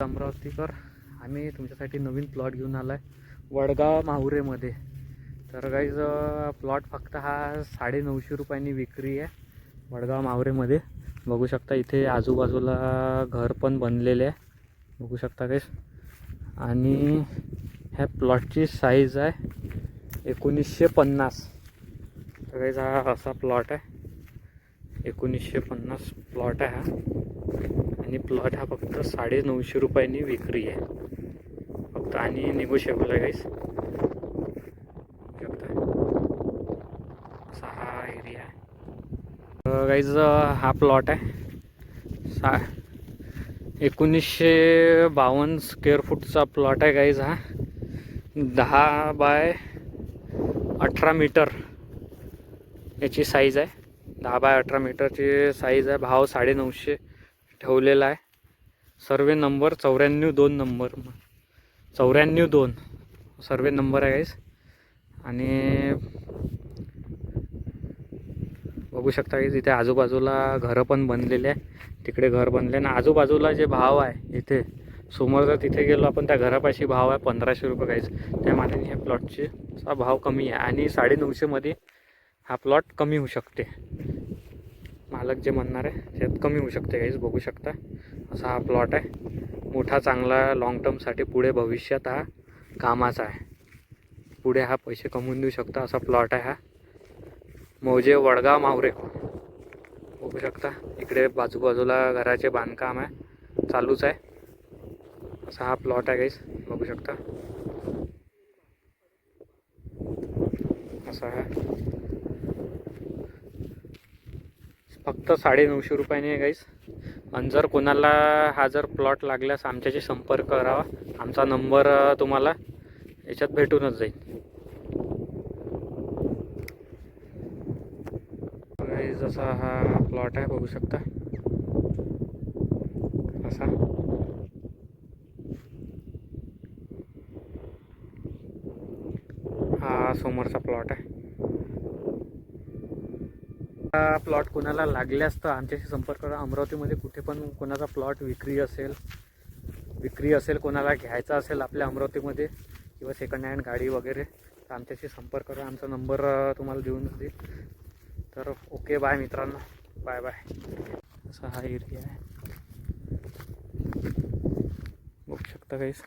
अमरावतीकर आम्ही तुमच्यासाठी नवीन प्लॉट घेऊन आलो आहे वडगाव माहुरेमध्ये. तर काहीच प्लॉट फक्त हा साडे नऊशे रुपयांनी विक्री आहे वडगाव माहुरेमध्ये. बघू शकता इथे आजूबाजूला घर पण बनलेले आहे. बघू शकता काहीच आणि ह्या प्लॉटची साईज आहे एकोणीसशे पन्नास. तर काहीच हा असा प्लॉट आहे. एकोणीसशे पन्नास प्लॉट आहे हा. आणि प्लॉट हा फक्त साडे नऊशे रुपयांनी विक्री आहे. फक्त आणि निगोशिएबल आहे गाईस असा हा एरिया आहे. गाईज हा प्लॉट आहे. सा एकोणीसशे बावन्न स्क्वेअर फूटचा प्लॉट आहे गाईज हा. दहा बाय अठरा मीटर याची साईज आहे. दहा बाय अठरा मीटरची साईज आहे. भाव साडे नऊशे ठेवलेला आहे. सर्वे नंबर चौऱ्याण्णव दोन नंबर. चौऱ्याण्णव दोन. सर्वे नंबर आहे गाईस आणि बघू शकता की तिथे आजूबाजूला घरं पण बनलेले आहे. तिकडे घर बनले आणि आजूबाजूला जे भाव आहे इथे समोर जर तिथे गेलो आपण त्या घरापाशी भाव आहे पंधराशे रुपये काहीच त्या मानाने ह्या प्लॉटचे भाव कमी आहे. आणि साडे नऊशेमध्ये हा प्लॉट कमी होऊ शकते. मालक जे म्हणणार आहे त्यात कमी होऊ शकते काहीच बघू शकता. असा हा प्लॉट आहे. मोठा चांगला लॉंग टर्मसाठी पुढे भविष्यात हा कामाचा आहे. पुढे हा पैसे कमवून देऊ शकता असा प्लॉट आहे हा. मौजे वडगाव मावरे. बघू शकता. इकडे बाजूबाजूला घराचे बांधकाम आहे. चालूच आहे. असा हा प्लॉट आहे काहीच बघू शकता. असा आहे फक्त साडे नऊशे रुपयाने आहे गाईस आणि जर कोणाला हा जर प्लॉट लागल्यास आमच्याशी संपर्क करावा. आमचा नंबर तुम्हाला याच्यात भेटूनच जाईल. Guys, असा हा प्लॉट आहे बघू शकता. असा. हा समोरचा प्लॉट आहे. हा प्लॉट कोणाला लागल्यास तर आमच्याशी संपर्क करा. अमरावतीमध्ये कुठे पण कोणाचा प्लॉट विक्री असेल विक्री असेल कोणाला घ्यायचा असेल आपल्या अमरावतीमध्ये किंवा सेकंड हँड गाडी वगैरे तर आमच्याशी संपर्क करा. आमचा नंबर तुम्हाला देऊन देईल. तर ओके बाय मित्रांनो. बाय बाय असा हा एरिया आहे. बघू शकता काहीच